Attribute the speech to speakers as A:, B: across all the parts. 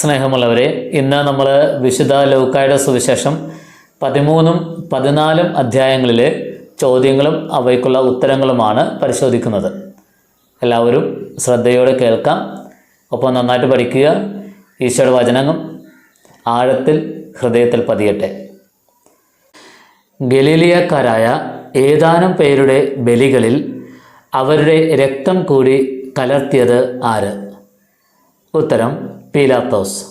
A: സ്നേഹമുള്ളവരെ ഇന്ന് നമ്മൾ വിശുദ്ധ ലൗക്കായുടെ സുവിശേഷം പതിമൂന്നും പതിനാലും അധ്യായങ്ങളിലെ ചോദ്യങ്ങളും അവയ്ക്കുള്ള ഉത്തരങ്ങളുമാണ് പരിശോധിക്കുന്നത്. എല്ലാവരും ശ്രദ്ധയോടെ കേൾക്കാം. ഒപ്പം നന്നായിട്ട് പഠിക്കുക. ഈശോയുടെ വചനങ്ങൾ ആഴത്തിൽ ഹൃദയത്തിൽ പതിയട്ടെ. ഗലീലിയക്കാരായ ഏതാനും പേരുടെ ബലികളിൽ അവരുടെ രക്തം കൂടി കലർത്തിയത് ആര്? ഉത്തരം പീലാത്തോസ്.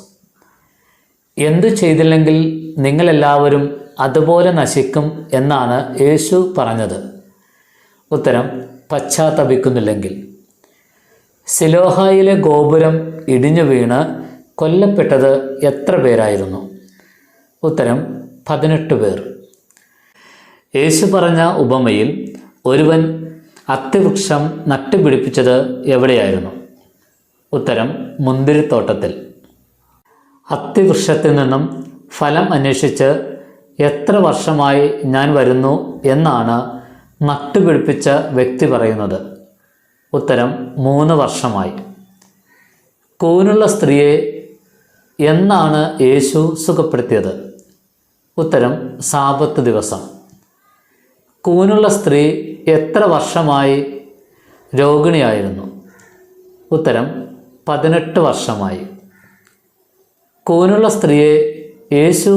A: എന്തു ചെയ്തില്ലെങ്കിൽ നിങ്ങളെല്ലാവരും അതുപോലെ നശിക്കും എന്നാണ് യേശു പറഞ്ഞത്. ഉത്തരം പശ്ചാത്തപിക്കുന്നില്ലെങ്കിൽ. സിലോഹായിലെ ഗോപുരം ഇടിഞ്ഞു വീണ് കൊല്ലപ്പെട്ടത് എത്ര പേരായിരുന്നു? ഉത്തരം പതിനെട്ട് പേർ. യേശു പറഞ്ഞ ഉപമയിൽ ഒരുവൻ അത്തിവൃക്ഷം നട്ടുപിടിപ്പിച്ചത് എവിടെയായിരുന്നു? ഉത്തരം മുന്തിരിത്തോട്ടത്തിൽ. അത്തിവൃക്ഷത്തിൽ നിന്നും ഫലം അന്വേഷിച്ച് എത്ര വർഷമായി ഞാൻ വരുന്നു എന്നാണ് നട്ടുപിടിപ്പിച്ച വ്യക്തി പറയുന്നത്. ഉത്തരം മൂന്ന് വർഷമായി. കൂനുള്ള സ്ത്രീയെ എന്നാണ് യേശു സുഖപ്പെടുത്തിയത്? ഉത്തരം സാപത്ത് ദിവസം. കൂനുള്ള സ്ത്രീ എത്ര വർഷമായി രോഗിണിയായിരുന്നു? ഉത്തരം പതിനെട്ട് വർഷമായി. കൂനുള്ള സ്ത്രീയെ യേശു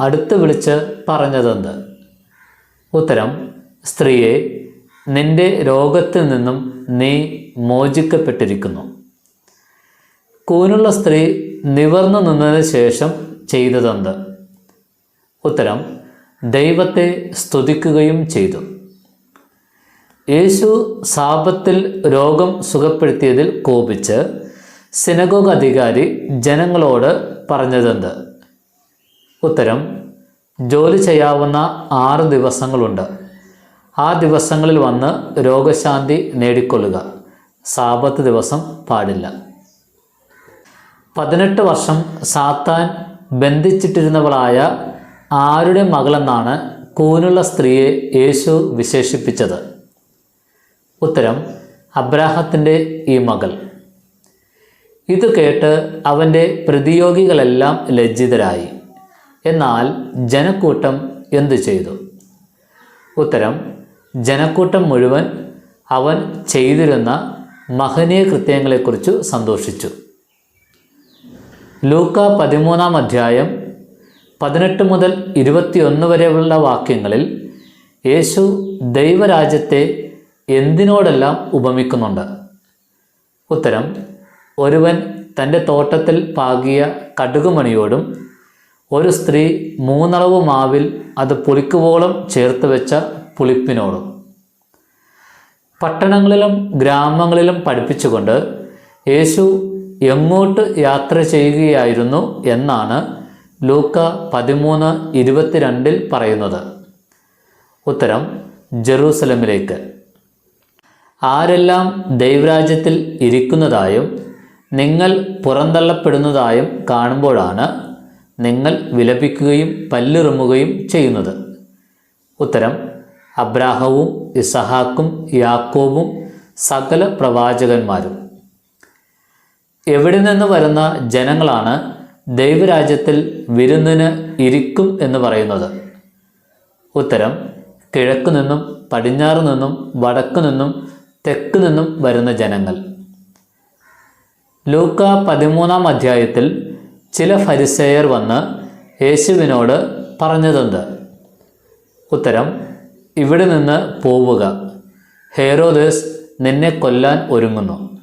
A: അടുത്ത് വിളിച്ച് പറഞ്ഞതെന്ത്? ഉത്തരം സ്ത്രീയെ നിന്റെ രോഗത്തിൽ നിന്നും നീ മോചിക്കപ്പെട്ടിരിക്കുന്നു. കൂനുള്ള സ്ത്രീ നിവർന്നു നിന്നതിന് ശേഷം ചെയ്തതെന്ത്? ഉത്തരം ദൈവത്തെ സ്തുതിക്കുകയും ചെയ്തു. യേശു സാപത്തിൽ രോഗം സുഖപ്പെടുത്തിയതിൽ കോപിച്ച് സിനഗോഗ് അധികാരി ജനങ്ങളോട് പറഞ്ഞതെന്ത്? ഉത്തരം ജോലി ചെയ്യാവുന്ന ആറ് ദിവസങ്ങളുണ്ട്. ആ ദിവസങ്ങളിൽ വന്ന് രോഗശാന്തി നേടിക്കൊള്ളുക. സാപത്ത് ദിവസം പാടില്ല. പതിനെട്ട് വർഷം സാത്താൻ ബന്ധിച്ചിട്ടിരുന്നവളായ ആരുടെ മകളെന്നാണ് കൂനുള്ള സ്ത്രീയെ യേശു വിശേഷിപ്പിച്ചത്? ഉത്തരം അബ്രാഹത്തിന്റെ ഈ മകൾ. ഇത് കേട്ട് അവന്റെ പ്രതിയോഗികളെല്ലാം ലജ്ജിതരായി. എന്നാൽ ജനക്കൂട്ടം എന്തു ചെയ്തു? ഉത്തരം ജനക്കൂട്ടം മുഴുവൻ അവൻ ചെയ്തിരുന്ന മഹനീയ കൃത്യങ്ങളെക്കുറിച്ച് സന്തോഷിച്ചു. ലൂക്ക പതിമൂന്നാം അധ്യായം പതിനെട്ട് മുതൽ ഇരുപത്തിയൊന്ന് വരെയുള്ള വാക്യങ്ങളിൽ യേശു ദൈവരാജ്യത്തെ എന്തിനോടെല്ലാം ഉപമിക്കുന്നുണ്ട്? ഉത്തരം ഒരുവൻ തന്റെ തോട്ടത്തിൽ പാകിയ കടുകുമണിയോടും ഒരു സ്ത്രീ മൂന്നളവ് മാവിൽ അത് പുളിക്കുവോളം ചേർത്ത് വെച്ച പുളിപ്പിനോടും. പട്ടണങ്ങളിലും ഗ്രാമങ്ങളിലും പഠിപ്പിച്ചുകൊണ്ട് യേശു എങ്ങോട്ട് യാത്ര ചെയ്യുകയായിരുന്നു എന്നാണ് ലൂക്ക പതിമൂന്ന് ഇരുപത്തിരണ്ടിൽ പറയുന്നത്. ഉത്തരം ജെറൂസലമിലേക്ക്. ആരെല്ലാം ദൈവരാജ്യത്തിൽ ഇരിക്കുന്നതായും നിങ്ങൾ പുറന്തള്ളപ്പെടുന്നതായും കാണുമ്പോഴാണ് നിങ്ങൾ വിലപിക്കുകയും പല്ലിറുമുകയും ചെയ്യുന്നത്. ഉത്തരം അബ്രാഹവും ഇസഹാക്കും യാക്കോബും സകല പ്രവാചകന്മാരും. എവിടെ നിന്ന് വരുന്ന ജനങ്ങളാണ് ദൈവരാജ്യത്തിൽ വിരുന്നിന് ഇരിക്കും എന്ന് പറയുന്നത്? ഉത്തരം കിഴക്ക് നിന്നും പടിഞ്ഞാറ് നിന്നും വടക്ക് നിന്നും തെക്ക് നിന്നും വരുന്ന ജനങ്ങൾ. ലൂക്ക പതിമൂന്നാം അധ്യായത്തിൽ ചില ഫരിസേയർ വന്ന് യേശുവിനോട് പറഞ്ഞതെന്ത്? ഉത്തരം ഇവിടെ നിന്ന് പോവുക. ഹേരോദേസ് നിന്നെ കൊല്ലാൻ ഒരുങ്ങുന്നു.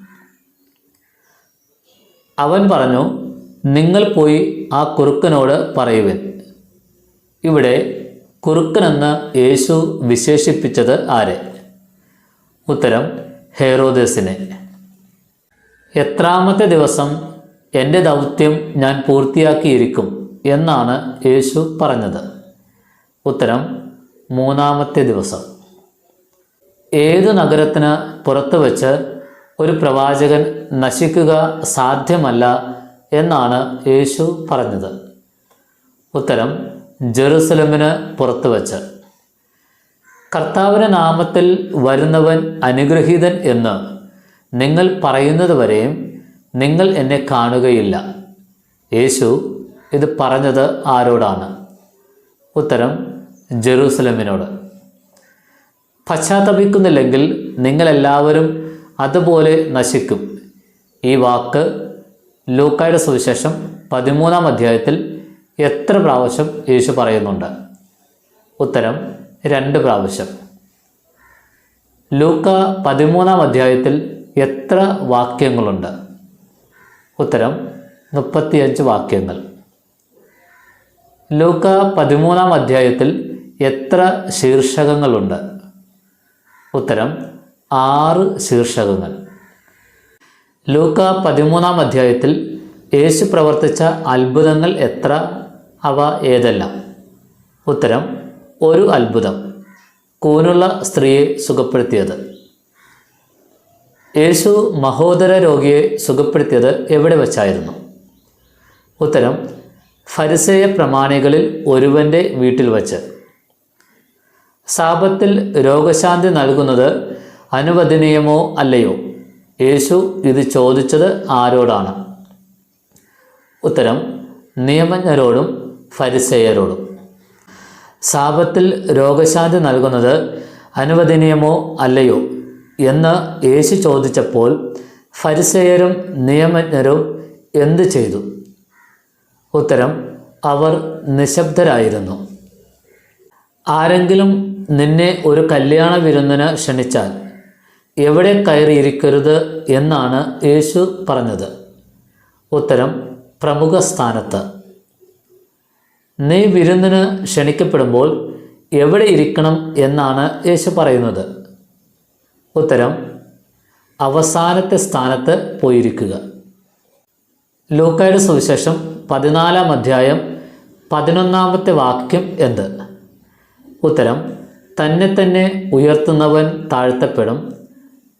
A: അവൻ പറഞ്ഞു നിങ്ങൾ പോയി ആ കുറുക്കനോട് പറയുവിൻ. ഇവിടെ കുറുക്കനെന്ന് യേശു വിശേഷിപ്പിച്ചത് ആരെ? ഉത്തരം ഹേറോദേസിനെ. എത്രാമത്തെ ദിവസം എന്റെ ദൗത്യം ഞാൻ പൂർത്തിയാക്കിയിരിക്കും എന്നാണ് യേശു പറഞ്ഞത്. ഉത്തരം മൂന്നാമത്തെ ദിവസം. ഏതു നഗരത്തിന് പുറത്തു വച്ച് ഒരു പ്രവാചകൻ നശിക്കുക സാധ്യമല്ല എന്നാണ് യേശു പറഞ്ഞത്. ഉത്തരം ജെറുസലമിന് പുറത്തു വച്ച്. കർത്താവിന്റെ നാമത്തിൽ വരുന്നവൻ അനുഗ്രഹീതൻ എന്ന് നിങ്ങൾ പറയുന്നത് വരെയും നിങ്ങൾ എന്നെ കാണുകയില്ല. യേശു ഇത് പറഞ്ഞത് ആരോടാണ്? ഉത്തരം ജെറൂസലമിനോട്. പശ്ചാത്തപിക്കുന്നില്ലെങ്കിൽ നിങ്ങളെല്ലാവരും അതുപോലെ നശിക്കും. ഈ വാക്ക് ലൂക്കായുടെ സുവിശേഷം പതിമൂന്നാം അധ്യായത്തിൽ എത്ര പ്രാവശ്യം യേശു പറയുന്നുണ്ട്? ഉത്തരം രണ്ട് പ്രാവശ്യം. ലൂക്ക പതിമൂന്നാം അധ്യായത്തിൽ എത്ര വാക്യങ്ങളുണ്ട്? ഉത്തരം മുപ്പത്തിയഞ്ച് വാക്യങ്ങൾ. ലൂക്ക പതിമൂന്നാം അധ്യായത്തിൽ എത്ര ശീർഷകങ്ങളുണ്ട്? ഉത്തരം ആറ് ശീർഷകങ്ങൾ. ലൂക്ക പതിമൂന്നാം അധ്യായത്തിൽ യേശു പ്രവർത്തിച്ച അത്ഭുതങ്ങൾ എത്ര? അവ ഏതെല്ലാം? ഉത്തരം ഒരു അത്ഭുതം. കൂനുള്ള സ്ത്രീയെ സുഖപ്പെടുത്തിയത്. യേശു മഹോദര രോഗിയെ സുഖപ്പെടുത്തിയത് എവിടെ വച്ചായിരുന്നു? ഉത്തരം ഫരിസേയ പ്രമാണികളിൽ ഒരുവന്റെ വീട്ടിൽ വച്ച്. സാപത്തിൽ രോഗശാന്തി നൽകുന്നത് അനുവദനീയമോ അല്ലയോ? യേശു ഇത് ചോദിച്ചത് ആരോടാണ്? ഉത്തരം നിയമജ്ഞരോടും ഫരിസേയരോടും. സാപത്തിൽ രോഗശാന്തി നൽകുന്നത് അനുവദനീയമോ അല്ലയോ? എന്ന് യേശു ചോദിച്ചപ്പോൾ ഫരിസേയരും നിയമജ്ഞരും എന്തു ചെയ്തു? ഉത്തരം അവർ നിശബ്ദരായിരുന്നു. ആരെങ്കിലും നിന്നെ ഒരു കല്യാണ വിരുന്നിന് ക്ഷണിച്ചാൽ എവിടെ കയറിയിരിക്കരുത് എന്നാണ് യേശു പറഞ്ഞത്. ഉത്തരം പ്രമുഖ സ്ഥാനത്ത്. നീ വിരുന്നിന് ക്ഷണിക്കപ്പെടുമ്പോൾ എവിടെ ഇരിക്കണം എന്നാണ് യേശു പറയുന്നത്? ഉത്തരം അവസാനത്തെ സ്ഥാനത്ത് പോയിരിക്കുക. ലൂക്കായുടെ സുവിശേഷം പതിനാലാം അധ്യായം പതിനൊന്നാമത്തെ വാക്യം എന്ത്? ഉത്തരം തന്നെ തന്നെ ഉയർത്തുന്നവൻ താഴ്ത്തപ്പെടും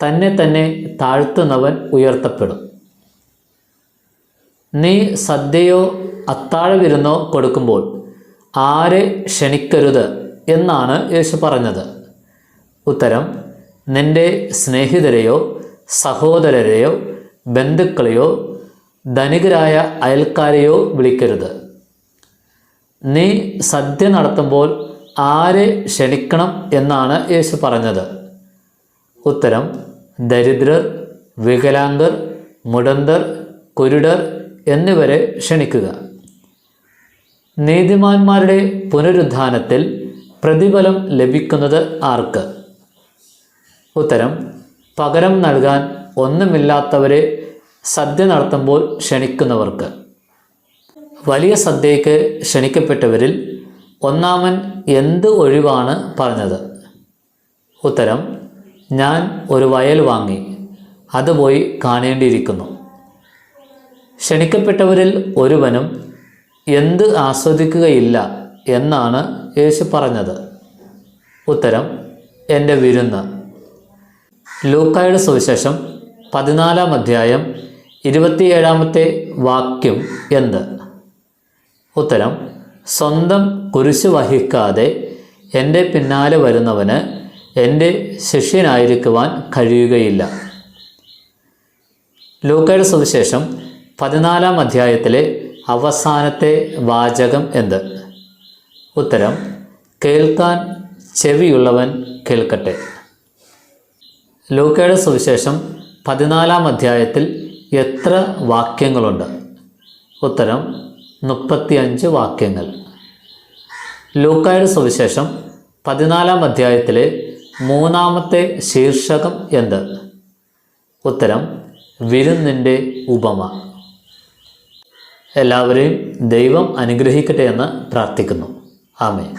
A: തന്നെ തന്നെ താഴ്ത്തുന്നവൻ ഉയർത്തപ്പെടും. നീ സദ്യയോ അത്താഴ വിരുന്നോ കൊടുക്കുമ്പോൾ ആരെ ക്ഷണിക്കരുത് എന്നാണ് യേശു പറഞ്ഞത്. ഉത്തരം നിന്റെ സ്നേഹിതരെയോ സഹോദരരെയോ ബന്ധുക്കളെയോ ധനികരായ അയൽക്കാരെയോ വിളിക്കരുത്. നീ സദ്യ നടത്തുമ്പോൾ ആരെ ക്ഷണിക്കണം എന്നാണ് യേശു പറഞ്ഞത്. ഉത്തരം ദരിദ്രർ വികലാംഗർ മുടന്തർ കുരുടർ എന്നിവരെ ക്ഷണിക്കുക. നീതിമാന്മാരുടെ പുനരുദ്ധാനത്തിൽ പ്രതിഫലം ലഭിക്കുന്നത് ആർക്ക്? ഉത്തരം പകരം നൽകാൻ ഒന്നുമില്ലാത്തവരെ സദ്യ നടത്തുമ്പോൾ ക്ഷണിക്കുന്നവർക്ക്. വലിയ സദ്യയ്ക്ക് ക്ഷണിക്കപ്പെട്ടവരിൽ ഒന്നാമൻ എന്ത് ഒഴിവാണ് പറഞ്ഞത്? ഉത്തരം ഞാൻ ഒരു വയൽ വാങ്ങി അത് പോയി കാണേണ്ടിയിരിക്കുന്നു. ക്ഷണിക്കപ്പെട്ടവരിൽ ഒരുവനും എന്ത് ആസ്വദിക്കുകയില്ല എന്നാണ് യേശു പറഞ്ഞത്. ഉത്തരം എന്റെ വിരുന്ന്. ലൂക്കായുടെ സുവിശേഷം പതിനാലാം അധ്യായം ഇരുപത്തിയേഴാമത്തെ വാക്യം എന്ത്? ഉത്തരം സ്വന്തം കുരിശ് വഹിക്കാതെ എന്റെ പിന്നാലെ വരുന്നവന് എന്റെ ശിഷ്യനായിരിക്കുവാൻ കഴിയുകയില്ല. ലൂക്കയുടെ സുവിശേഷം പതിനാലാം അധ്യായത്തിലെ അവസാനത്തെ വാചകം എന്ത്? ഉത്തരം കേൾക്കാൻ ചെവിയുള്ളവൻ കേൾക്കട്ടെ. ലൂക്കയുടെ സുവിശേഷം പതിനാലാം അധ്യായത്തിൽ എത്ര വാക്യങ്ങളുണ്ട്? ഉത്തരം മുപ്പത്തിയഞ്ച് വാക്യങ്ങൾ. ലൂക്കായുടെ സുവിശേഷം പതിനാലാം അധ്യായത്തിലെ മൂന്നാമത്തെ ശീർഷകം എന്ത്? ഉത്തരം വിരുന്നിന്റെ ഉപമ. എല്ലാവരെയും ദൈവം അനുഗ്രഹിക്കട്ടെ എന്ന് പ്രാർത്ഥിക്കുന്നു. ആമേ